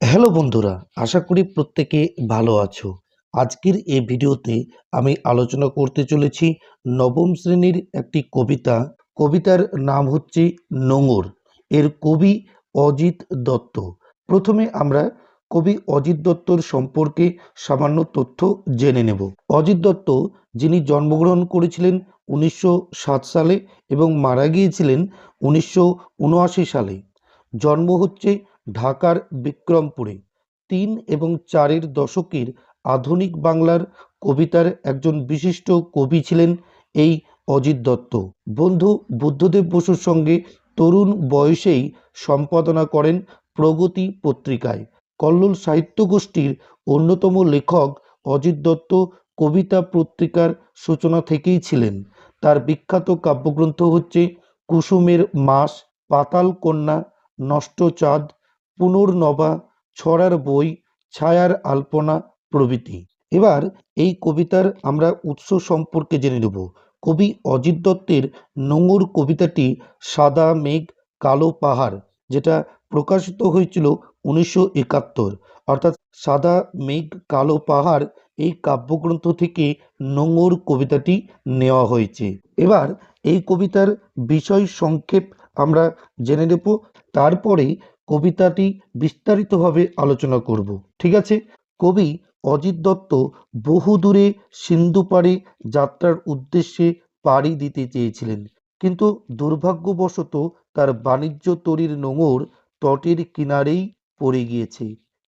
Hello বন্ধুরা, আশা করি প্রত্যেকে ভালো আছো। আজকের এই ভিডিওতে আমি আলোচনা করতে চলেছি নবম শ্রেণির একটি কবিতা। কবিতার নাম হচ্ছে নোঙর। এর কবি অজিত দত্ত। প্রথমে আমরা কবি অজিত দত্তর সম্পর্কে সামান্য তথ্য জেনে নেব। অজিত দত্ত যিনি জন্মগ্রহণ করেছিলেন উনিশশো সাত সালে এবং মারা গিয়েছিলেন উনিশশো উনআশি সালে। জন্ম হচ্ছে ঢাকার বিক্রমপুরে। তিন এবং চারের দশকের আধুনিক বাংলার কবিতার একজন বিশিষ্ট কবি ছিলেন এই অজিত দত্ত। বন্ধু বুদ্ধদেব বসুর সঙ্গে তরুণ বয়সেই সম্পাদনা করেন প্রগতি পত্রিকায়। কল্লোল সাহিত্য গোষ্ঠীর অন্যতম লেখক অজিত দত্ত কবিতা পত্রিকার সূচনা থেকেই ছিলেন। তার বিখ্যাত কাব্যগ্রন্থ হচ্ছে কুসুমের মাস, পাতাল কন্যা, নষ্ট চাঁদ পুনর্নবা ছড়ার বই, ছায়ার আলপনা প্রভৃতি। এবার এই কবিতার আমরা উৎস সম্পর্কে জেনে নেব। কবি অজিত দত্তের নোঙর কবিতাটি সাদা মেঘ, কালো পাহাড় যেটা প্রকাশিত হয়েছিল উনিশশো একাত্তর। অর্থাৎ সাদা মেঘ, কালো পাহাড় এই কাব্যগ্রন্থ থেকে নোঙর কবিতাটি নেওয়া হয়েছে। এবার এই কবিতার বিষয় সংক্ষেপ আমরা জেনে নেব। তারপরে কবিতাটি বিস্তারিতভাবে আলোচনা করব। ঠিক আছে? কবি অজিত দত্ত বহুদূরে সিন্ধু পাড়ে যাত্রার উদ্দেশ্যে পাড়ি দিতে চেয়েছিলেন। কিন্তু দুর্ভাগ্যবশত তার বাণিজ্য তরীর নোঙর তটের কিনারেই পড়ে গিয়েছে।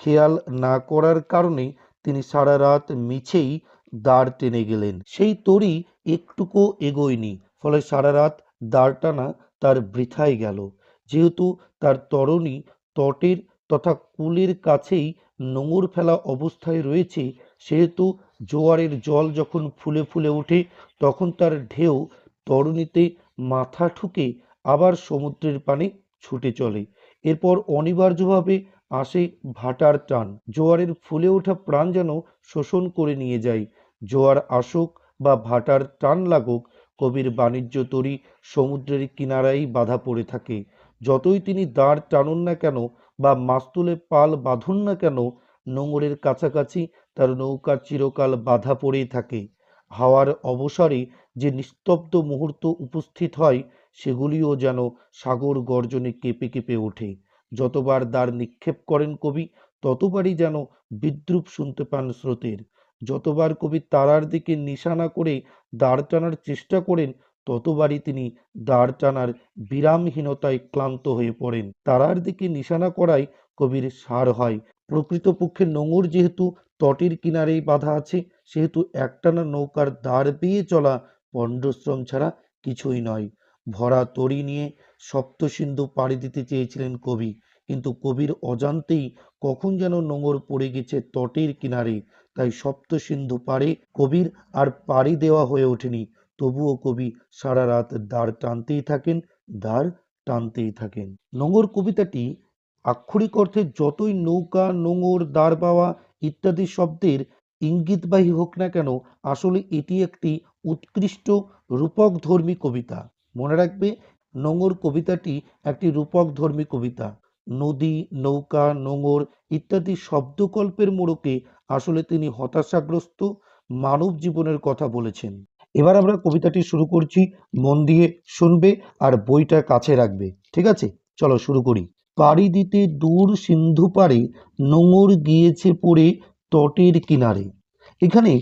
খেয়াল না করার কারণে তিনি সারা রাত মিছেই দাঁড় টেনে গেলেন। সেই তরি একটুকু এগোয়নি, ফলে সারা রাত দাঁড় টানা তার বৃথায় গেল। যেহেতু তার তরণী তটের তথা কুলের কাছেই নোঙর ফেলা অবস্থায় রয়েছে, সেহেতু জোয়ারের জল যখন ফুলে ফুলে ওঠে, তখন তার ঢেউ তরণীতে মাথা ঠুকে আবার সমুদ্রের পানে ছুটে চলে। এরপর অনিবার্যভাবে আসে ভাটার টান জোয়ারের ফুলে ওঠা প্রাণ যেন শোষণ করে নিয়ে যায়। জোয়ার আসুক বা ভাটার টান লাগুক, কবির বাণিজ্য তরী সমুদ্রের কিনারায় বাধা পড়ে থাকে। যতই তিনি দাঁড় টানুন না কেন বা মাস্তুলে পাল বাঁধুন না কেন, নোঙরের কাছাকাছি তার নৌকা চিরকাল বাধা পড়েই থাকে। হাওয়ার অবসরে যে নিস্তব্ধ মুহূর্ত উপস্থিত হয়, সেগুলিও যেন সাগর গর্জনে কেঁপে কেঁপে ওঠে। যতবার দ্বার নিক্ষেপ করেন কবি, ততবারই যেন বিদ্রুপ শুনতে পান স্রোতের। যতবার কবি তারার দিকে নিশানা করে দাঁড় টানার চেষ্টা করেন ততবারই তিনি দাঁড় টানার বিরামহীনতায় ক্লান্ত হয়ে পড়েন। তারার দিকে নিশানা করায় কবির সার হয়। প্রকৃতপক্ষে নোঙর যেহেতু তটের কিনারেই বাধা আছে, সেহেতু একটানা নৌকার দাঁড় বেয়ে চলা পণ্ডশ্রম ছাড়া কিছুই নয়। ভরা তরি নিয়ে সপ্তসিন্ধু পাড়ি দিতে চেয়েছিলেন কবি, কিন্তু কবির অজান্তেই কখন যেন নোঙর পড়ে গেছে তটের কিনারে, তাই সপ্তসিন্ধু পাড়ে কবির আর পাড়ি দেওয়া হয়ে ওঠেনি। তবুও কবি সারা রাত দাঁড় টানতেই থাকেন দাঁড় টানতেই থাকেন। নোঙর কবিতাটি আক্ষরিক অর্থে যতই নৌকা, নোঙর দাঁড় পাওয়া ইত্যাদি শব্দের ইঙ্গিতবাহী হোক না কেন, আসলে এটি একটি উৎকৃষ্ট রূপকধর্মী কবিতা। মনে রাখবে, নোঙর কবিতাটি একটি রূপকধর্মী কবিতা। নদী, নৌকা, নোঙর ইত্যাদি শব্দকল্পের মোড়কে আসলে তিনি হতাশাগ্রস্ত মানব জীবনের কথা বলেছেন। এবার আমরা কবিতাটি শুরু করছি, মন দিয়ে শুনবে আর বইটা কাছে রাখবে, ঠিক আছে? চলো শুরু করি। পাড়ি দিতে দূর সিন্ধু পাড়ে, নোঙর গিয়েছে পড়ে তটের কিনারে। এখানে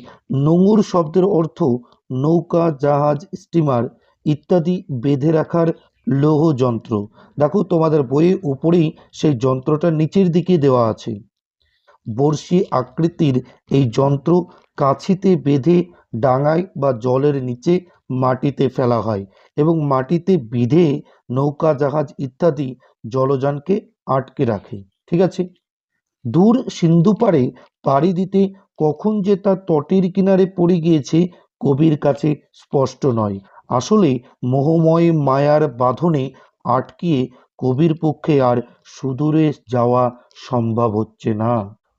নোঙর শব্দের অর্থ নৌকা, জাহাজ, স্টিমার ইত্যাদি বেঁধে রাখার লৌহ যন্ত্র। দেখো তোমাদের বইয়ে উপরেই সেই যন্ত্রটা নিচের দিকে দেওয়া আছে। বড়শি আকৃতির এই যন্ত্র কাছিতে বেঁধে ডাঙায় বা জলের নিচে মাটিতে ফেলা হয় এবং মাটিতে বিধে নৌকা, জাহাজ ইত্যাদি জলযানকে আটকে রাখে। ঠিক আছে? দূর সিন্ধু পাড়ে পাড়ি দিতে কখন যে তা তটের কিনারে পড়ে গিয়েছে কবির কাছে স্পষ্ট নয়। আসলে মোহময় মায়ার বাঁধনে আটকিয়ে কবির পক্ষে আর সুদূরে যাওয়া সম্ভব হচ্ছে না।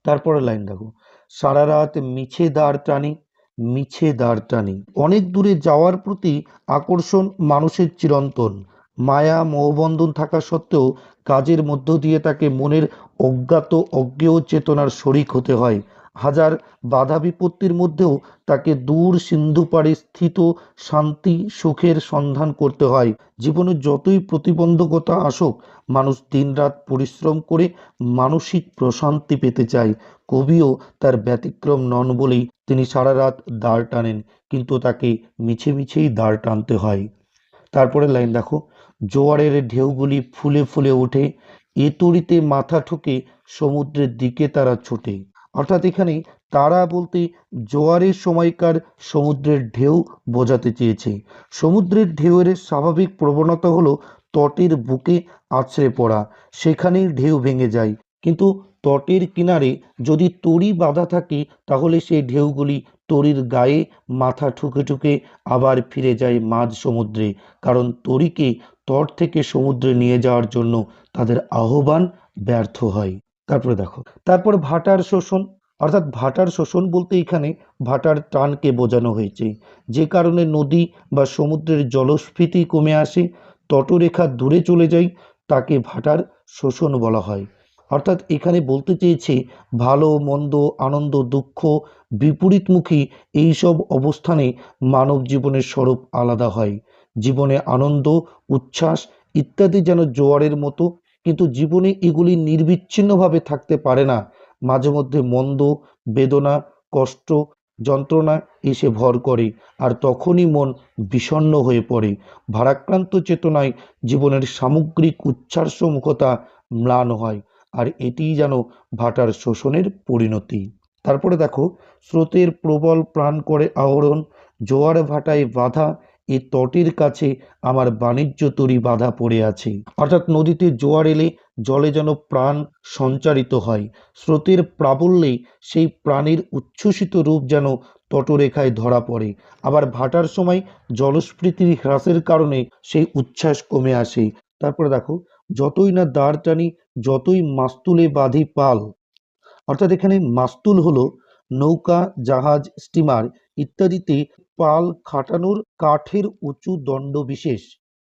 তারপরে লাইন দেখো। সারা রাত মিছে দাঁড় টানি মিছে দাঁড় টানি। অনেক দূরে যাওয়ার প্রতি আকর্ষণ মানুষের চিরন্তন। মায়া, মোহবন্ধন থাকা সত্ত্বেও কাজের মধ্য দিয়ে তাকে মনের অজ্ঞাত অজ্ঞেয় চেতনার শরিক হতে হয়। হাজার বাধা বিপত্তির মধ্যেও তাকে দূর সিন্ধু পাড়ে স্থিত শান্তি সুখের সন্ধান করতে হয়। জীবনে যতই প্রতিবন্ধকতা আসুক, মানুষ দিনরাত পরিশ্রম করে মানসিক প্রশান্তি পেতে চায়। কবিও তার ব্যতিক্রম নন বলেই তিনি সারা রাত দাঁড় টানেন, কিন্তু তাকে মিছে মিছেই দাঁড় টানতে হয়। তারপরে লাইন দেখো। জোয়ারের ঢেউগুলি ফুলে ফুলে ওঠে, এ তরিতে মাথা ঠুকে সমুদ্রের দিকে তারা ছোটে। অর্থাৎ এখানে তারা বলতে জোয়ারের সময়কার সমুদ্রের ঢেউ বোঝাতে চেয়েছে। সমুদ্রের ঢেউয়ের স্বাভাবিক প্রবণতা হলো তটের বুকে আছড়ে পড়া সেখানেই ঢেউ ভেঙে যায়। কিন্তু তটের কিনারে যদি তরি বাঁধা থাকে, তাহলে সেই ঢেউগুলি তরির গায়ে মাথা ঠুকে ঠুকে আবার ফিরে যায় মাঝ সমুদ্রে। কারণ তরিকে তট থেকে সমুদ্রে নিয়ে যাওয়ার জন্য তাদের আহ্বান ব্যর্থ হয়। তারপরে দেখো। তারপর ভাটার শোষণ, অর্থাৎ ভাটার শোষণ বলতে এখানে ভাটার টানকে বোঝানো হয়েছে। যে কারণে নদী বা সমুদ্রের জলস্ফীতি কমে আসে, তটরেখা দূরে চলে যায়, তাকে ভাটার শোষণ বলা হয়। অর্থাৎ এখানে বলতে চেয়েছে, ভালো, মন্দ, আনন্দ, দুঃখ, বিপরীতমুখী এইসব অবস্থানে মানব জীবনের স্বরূপ আলাদা হয়। জীবনে আনন্দ, উচ্ছ্বাস ইত্যাদি যেন জোয়ারের মতো কিন্তু জীবনে এগুলি নির্বিচ্ছিন্নভাবে থাকতে পারে না। মাঝে মধ্যে মন্দ, বেদনা, কষ্ট, যন্ত্রণা এসে ভর করে আর তখনই মন বিষণ্ণ হয়ে পড়ে। ভারাক্রান্ত চেতনায় জীবনের সামগ্রিক উচ্ছ্বাসমুখতা ম্লান হয় আর এটিই যেন ভাটার শোষণের পরিণতি। তারপরে দেখো, স্রোতের প্রবল প্রাণ করে আহরণ, জোয়ার ভাটায় বাধা এ তটের কাছে আমার বাণিজ্য তরি বাধা পড়ে আছে। অর্থাৎ নদীতে জোয়ার এলে জলে যেন প্রাণ সঞ্চারিত হয়। স্রোতের প্রাবল্যে সেই প্রাণের উচ্ছ্বসিত রূপ যেন তটরেখায় ধরা পড়ে। আবার ভাটার সময় জলস্ফীতির হ্রাসের কারণে সেই উচ্ছ্বাস কমে আসে। তারপরে দেখো, যতই না দাঁড় টানি, যতই মাস্তুলে বাঁধি পাল। অর্থাৎ এখানে মাস্তুল হলো নৌকা, জাহাজ, স্টিমার ইত্যাদিতে পাল খাটানোর কাঠের উঁচু দণ্ড বিশেষ,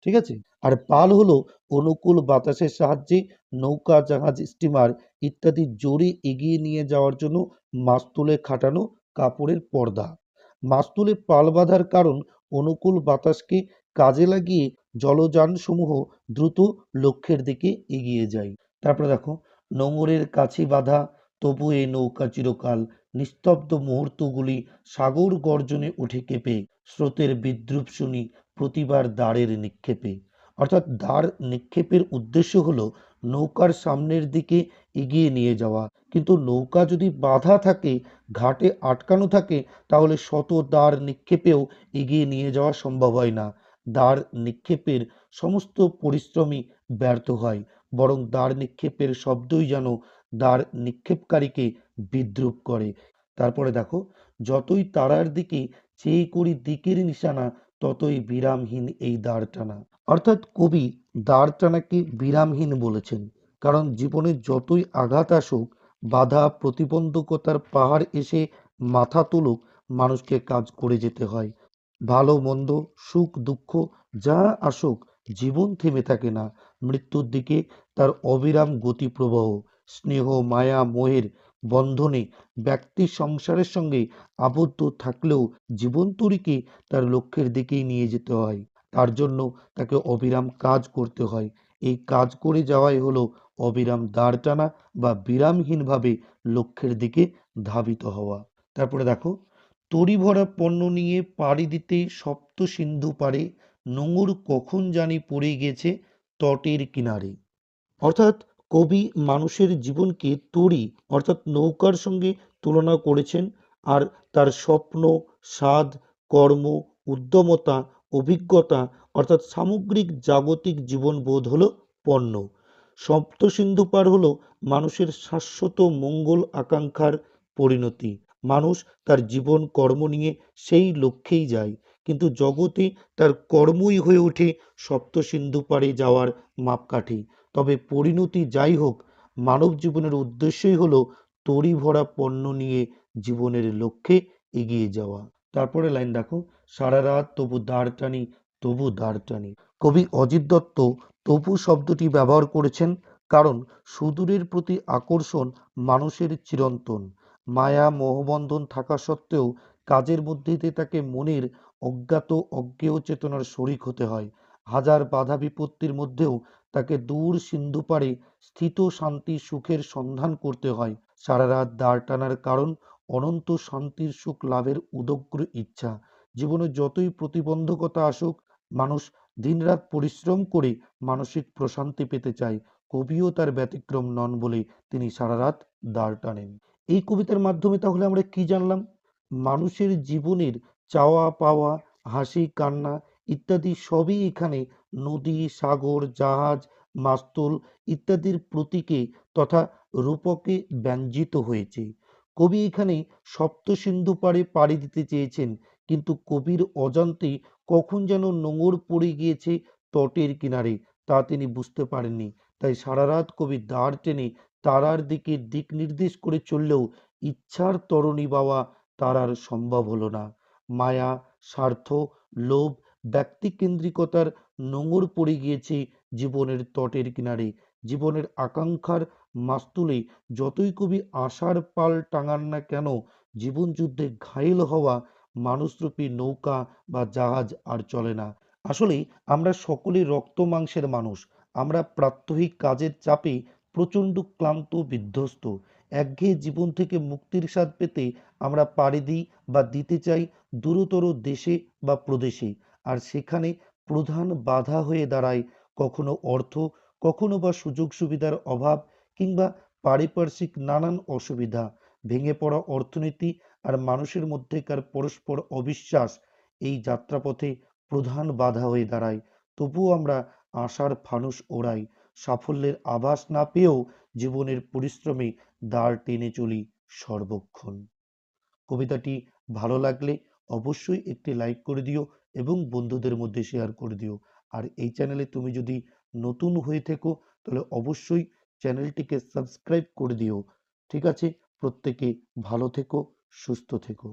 ঠিক আছে? আর পাল হলো অনুকূল বাতাসের সাহায্যে নৌকা, জাহাজ স্টিমার ইত্যাদি জোরে এগিয়ে নিয়ে যাওয়ার জন্য মাস্তুলে খাটানো কাপড়ের পর্দা। মাস্তুলে পাল বাঁধার কারণ অনুকূল বাতাসকে কাজে লাগিয়ে জলযানসমূহ দ্রুত লক্ষ্যের দিকে এগিয়ে যায়। তারপরে দেখো, নোঙরের কাছে বাঁধা, তবু এই নৌকা চিরকাল নিস্তব্ধ মুহূর্তগুলি সাগর গর্জনে উঠে কেঁপে, স্রোতের বিদ্রুপ শুনি প্রতিবার দাঁড়ের নিক্ষেপে। অর্থাৎ দাঁড় নিক্ষেপের উদ্দেশ্য হলো নৌকার সামনের দিকে এগিয়ে নিয়ে যাওয়া। কিন্তু নৌকা যদি বাধা থাকে, ঘাটে আটকানো থাকে, তাহলে শত দাঁড় নিক্ষেপেও এগিয়ে নিয়ে যাওয়া সম্ভব হয় না। দাঁড় নিক্ষেপের সমস্ত পরিশ্রমই ব্যর্থ হয়, বরং দাঁড় নিক্ষেপের শব্দই যেন দাঁড় নিক্ষেপকারীকে বিদ্রুপ করে। তারপরে দেখো, যতই তারার দিকে চেয়ে করি দিকের নিশানা, ততই বিরামহীন এই দাঁড় টানা অর্থাৎ কবি দাঁড় টানাকে বিরামহীন বলেছেন, কারণ জীবনে যতই আঘাত আসুক, বাধা প্রতিবন্ধকতার পাহাড় এসে মাথা তুলুক, মানুষকে কাজ করে যেতে হয়। ভালো, মন্দ, সুখ, দুঃখ যা আসুক, জীবন থেমে থাকে না। মৃত্যুর দিকে তার অবিরাম গতি প্রবাহ স্নেহ, মায়া, মোহের বন্ধনে ব্যক্তি সংসারের সঙ্গে আবদ্ধ থাকলেও জীবন তরিকে তার লক্ষ্যের দিকেই নিয়ে যেতে হয়। তার জন্য তাকে অবিরাম কাজ করতে হয়। এই কাজ করে যাওয়াই হলো অবিরাম দাঁড় টানা বা বিরামহীনভাবে লক্ষ্যের দিকে ধাবিত হওয়া। তারপরে দেখো, তরি ভরা পণ্য নিয়ে পাড়ি দিতে সপ্ত সিন্ধু পারে নোঙর কখন জানি পড়ে গেছে তটের কিনারে। অর্থাৎ কবি মানুষের জীবনকে তরি, অর্থাৎ নৌকার সঙ্গে তুলনা করেছেন আর তার স্বপ্ন, স্বাদ, কর্ম, উদ্যমতা, অভিজ্ঞতা, অর্থাৎ সামগ্রিক জাগতিক জীবনবোধ হলো পণ্য। সপ্তসিন্ধু পার হলো মানুষের শাশ্বত মঙ্গল আকাঙ্ক্ষার পরিণতি। মানুষ তার জীবন, কর্ম নিয়ে সেই লক্ষ্যেই যায়, কিন্তু জগতে তার কর্মই হয়ে ওঠে সপ্তসিন্ধু পারে যাওয়ার মাপকাঠি। তবে পরিণতি যাই হোক, মানব জীবনের উদ্দেশ্যই হলো তরি ভরা পণ্য নিয়ে জীবনের লক্ষ্যে এগিয়ে যাওয়া। তারপরে লাইন দেখো, সারা রাত তবু দাঁড় টানি, তবু দাঁড় টানি। কবি অজিত দত্ত তবু শব্দটি ব্যবহার করেছেন কারণ সুদূরের প্রতি আকর্ষণ মানুষের চিরন্তন। মায়া, মোহবন্ধন থাকা সত্ত্বেও কাজের মধ্যে দিয়ে তাকে মনের অজ্ঞাত অজ্ঞেয় চেতনার শরিক হতে হয়। হাজার বাধা বিপত্তির মধ্যেও তাকে দূর সিন্ধু পাড়ে স্থিত শান্তি সুখের সন্ধান করতে হয়। সারা রাত দাঁড় টানার কারণ অনন্ত শান্তির সুখ লাভের উদগ্র ইচ্ছা। জীবনে যতই প্রতিবন্ধকতা আসুক, মানুষ দিনরাত পরিশ্রম করে মানসিক প্রশান্তি পেতে চায়। কবিও তার ব্যতিক্রম নন বলে তিনি সারা রাত দাঁড় টানেন। এই কবিতার মাধ্যমে তাহলে আমরা কি জানলাম? মানুষের জীবনের চাওয়া পাওয়া হাসি কান্না ইত্যাদি সবই এখানে নদী, সাগর, জাহাজ, মাস্তুল ইত্যাদির প্রতীকে তথা রূপকে ব্যঞ্জিত হয়েছে। কবি এখানে সপ্ত সিন্ধু পাড়ে পাড়ি দিতে চেয়েছেন, কিন্তু কবির অজান্তে কখন যেন নোঙর পড়ে গিয়েছে তটের কিনারে, তা তিনি বুঝতে পারেননি। তাই সারা রাত কবি দাঁড় টেনে তারার দিকে দিক নির্দেশ করে চললেও ইচ্ছার তরণী বাওয়া তারার সম্ভব হলো না। মায়া, স্বার্থ, লোভ, ব্যক্তিকেন্দ্রিকতার নোঙর পড়ে গিয়েছে জীবনের তটের কিনারে। জীবনের আকাঙ্ক্ষার মাস্তুলে যতই কবি আশার পাল টাঙান না কেন জীবন যুদ্ধে ঘায়েল হওয়া মানুষরূপী নৌকা বা জাহাজ আর চলে না। আসলে আমরা সকলেই রক্ত মাংসের মানুষ। আমরা প্রাত্যহিক কাজের চাপে প্রচণ্ড ক্লান্ত, বিধ্বস্ত। একঘেয়ে জীবন থেকে মুক্তির স্বাদ পেতে আমরা পাড়ি দিই বা দিতে চাই দূরতর দেশে বা প্রদেশে। আর সেখানে প্রধান বাধা হয়ে দাঁড়ায় কখনো অর্থ, কখনো বা সুযোগ সুবিধার অভাব কিংবা পারিপার্শ্বিক নানান অসুবিধা। ভেঙে পড়া অর্থনীতি আর মানুষের মধ্যেকার পরস্পর অবিশ্বাস এই যাত্রাপথে প্রধান বাধা হয়ে দাঁড়ায়। তবুও আমরা আশার ফানুস ওড়াই, সাফল্যের আভাস না পেয়েও জীবনের পরিশ্রমে দাঁড় টেনে চলি সর্বক্ষণ। কবিতাটি ভালো লাগলে অবশ্যই একটি লাইক করে দিও এবং বন্ধুদের মধ্যে শেয়ার করে দিও। আর এই চ্যানেলে তুমি যদি নতুন হয়ে থেকো, তাহলে অবশ্যই চ্যানেলটিকে সাবস্ক্রাইব করে দিও। ঠিক আছে? প্রত্যেকে ভালো থেকো, সুস্থ থেকো।